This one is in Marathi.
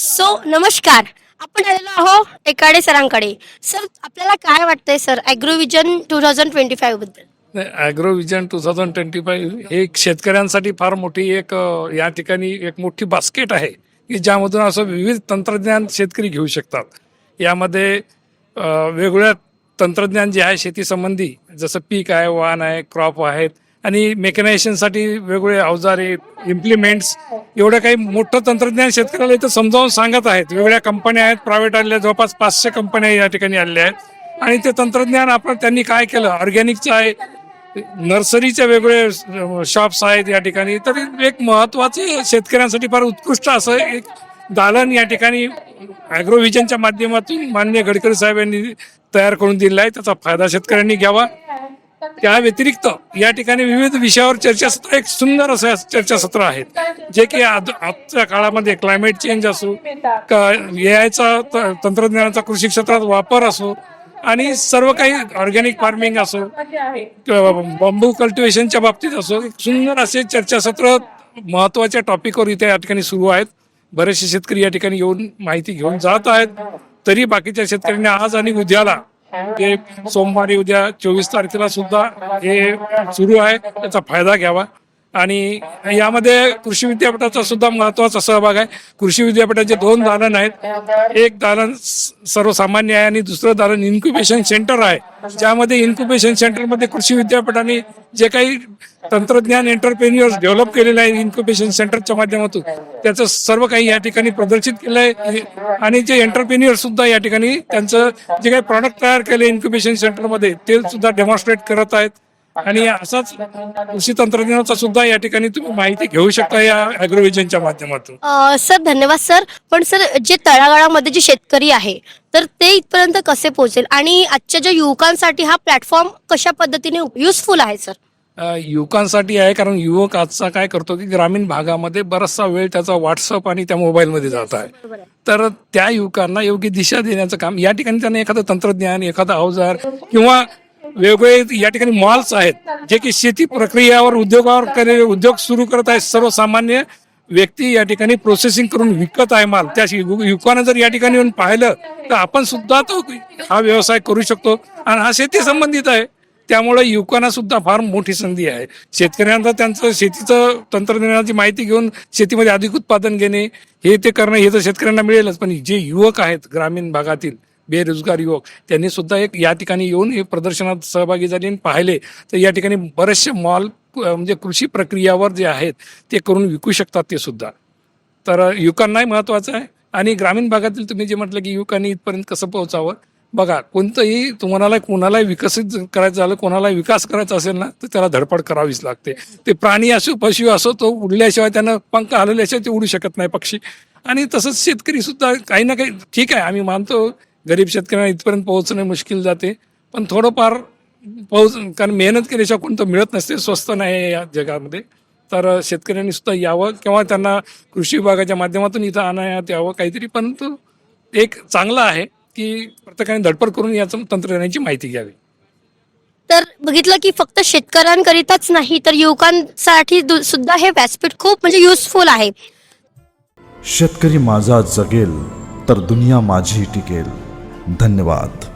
सो नमस्कार. आपण आलेलो आहो एकाडे सरांकडे. सर आपल्याला काय वाटतंय sir Agrovision two thousand twenty फाईव्हबद्दल? Agro two thousand twenty five हे एक शेतकऱ्यांसाठी फार मोठी एक या ठिकाणी एक मोठी बास्केट आहे की ज्यामधून असं विविध तंत्रज्ञान शेतकरी घेऊ शकतात. यामध्ये वेगवेगळ्या तंत्रज्ञान जे आहे शेतीसंबंधी जसं पीक आहे वाहन आहे क्रॉप आहेत आणि मेकनायझेशनसाठी वेगवेगळे अवजारे इम्प्लिमेंट्स एवढं काही मोठं तंत्रज्ञान शेतकऱ्याला इथं समजावून सांगत आहेत. वेगवेगळ्या कंपन्या आहेत प्रायव्हेट आलेल्या जवळपास पाचशे कंपन्या या ठिकाणी आलेल्या आहेत. आणि ते तंत्रज्ञान आपण त्यांनी काय केलं? ऑर्गॅनिकचं आहे नर्सरीचे वेगवेगळे शॉप्स आहेत या ठिकाणी. तर एक महत्त्वाचे शेतकऱ्यांसाठी फार उत्कृष्ट असं एक दालन या ठिकाणी ॲग्रोव्हिजनच्या माध्यमातून मान्य गडकरी साहेब यांनी तयार करून दिलेला आहे. त्याचा फायदा शेतकऱ्यांनी घ्यावा. त्या व्यतिरिक्त या ठिकाणी विविध विषयावर चर्चासत्र एक सुंदर असं चर्चासत्र आहेत जे की आजच्या काळामध्ये क्लायमेट चेंज असो एआयचा तंत्रज्ञानाचा कृषी क्षेत्रात वापर असो आणि सर्व काही ऑर्गॅनिक फार्मिंग असो किंवा बांबू कल्टिवेशनच्या बाबतीत असो एक सुंदर असे चर्चासत्र महत्त्वाच्या टॉपिकवर इथे या ठिकाणी सुरू आहेत. बरेचसे शेतकरी या ठिकाणी येऊन माहिती घेऊन जात आहेत. तरी बाकीच्या शेतकऱ्यांनी आज आणि उद्याला ते सोमवारी उद्या चोवीस तारखेला सुद्धा हे सुरू आहे. त्याचा फायदा घ्यावा. आणि यामध्ये कृषी विद्यापीठाचा सुद्धा महत्त्वाचा सहभाग आहे. कृषी विद्यापीठाचे दोन दालन आहेत. एक दालन सर्वसामान्य आहे आणि दुसरं दालन इन्क्युबेशन सेंटर आहे. ज्यामध्ये इन्क्युबेशन सेंटरमध्ये कृषी विद्यापीठाने जे काही तंत्रज्ञान एंटरप्रेन्युअर्स डेव्हलप केलेलं आहे इन्क्युबेशन सेंटरच्या माध्यमातून त्याचं सर्व काही या ठिकाणी प्रदर्शित केलं आहे आणि जे एंटरप्रेन्युअर सुद्धा या ठिकाणी त्यांचं जे काही प्रॉडक्ट तयार केले इन्क्युबेशन सेंटरमध्ये ते सुद्धा डेमॉन्स्ट्रेट करत आहेत. आणि असाच कृषी तंत्रज्ञानाचा सुद्धा या ठिकाणी तुम्ही माहिती घेऊ शकता या अॅग्रोव्हिजनच्या माध्यमातून. अ, सर धन्यवाद सर. पण सर जे तळागाळामध्ये जे शेतकरी आहे तर ते इथपर्यंत कसे पोहोचेल? आणि आजच्या ज्या युवकांसाठी हा प्लॅटफॉर्म कशा पद्धतीने युजफुल आहे सर? अ, युवकांसाठी आहे कारण युवक आजचा काय करतो की ग्रामीण भागामध्ये बराचसा वेळ त्याचा व्हॉट्सअप आणि त्या मोबाईलमध्ये जात आहे. तर त्या युवकांना योग्य दिशा देण्याचं काम या ठिकाणी त्यांना एखादं तंत्रज्ञान एखादा अवजार किंवा वेगवेगळे या ठिकाणी मॉल्स आहेत जे की शेती प्रक्रियावर उद्योगावर उद्योग सुरू करत आहेत. सर्वसामान्य व्यक्ती या ठिकाणी प्रोसेसिंग करून विकत आहे माल. त्या युवकानं युवकांना जर या ठिकाणी येऊन पाहिलं तर आपण सुद्धा तो हा व्यवसाय करू शकतो. आणि हा शेती संबंधित आहे. त्यामुळे युवकांना सुद्धा फार मोठी संधी आहे. शेतकऱ्यांना त्यांचं शेतीचं तंत्रज्ञानाची माहिती घेऊन शेतीमध्ये अधिक उत्पादन घेणे हे ते करणं हे तर शेतकऱ्यांना मिळेलच. पण जे युवक आहेत ग्रामीण भागातील बेरोजगार युवक. त्यांनी सुद्धा एक या ठिकाणी येऊन हे प्रदर्शनात सहभागी झाले आणि पाहिले. तर या ठिकाणी बरेचसे मॉल म्हणजे कृषी प्रक्रियावर जे आहेत ते करून विकू शकतात ते सुद्धा. तर युवकांनाही महत्वाचं आहे. आणि ग्रामीण भागातील तुम्ही जे म्हटलं की युवकांनी इथपर्यंत कसं पोहोचावं? बघा कोणतंही तुम्हाला कोणालाही विकसित करायचं झालं कोणालाही विकास करायचा असेल ना तर त्याला धडपड करावीच लागते. ते प्राणी असो पशु असो तो उडल्याशिवाय त्यानं पंख हलवल्याशिवाय ते उडू शकत नाही पक्षी. आणि तसंच शेतकरी सुद्धा काही ना काही ठीक आहे आम्ही मानतो गरीब शेतकऱ्यांना इथपर्यंत पोहोचणं मुश्किल जाते. पण थोडंफार पोहोच कारण मेहनत केल्याशिवाय कोणतं मिळत नसते स्वस्त नाही आहे या जगामध्ये. तर शेतकऱ्यांनी सुद्धा यावं किंवा त्यांना कृषी विभागाच्या माध्यमातून इथं आणण्यात यावं काहीतरी. परंतु एक चांगलं आहे की प्रत्येकाने धडपड करून याचं तंत्रज्ञानाची माहिती घ्यावी. तर बघितलं की फक्त शेतकऱ्यांकरिताच नाही तर युवकांसाठी दु- सुद्धा हे व्यासपीठ खूप म्हणजे युजफुल आहे. शेतकरी माझा जगेल तर दुनिया माझी टिकेल. धन्यवाद.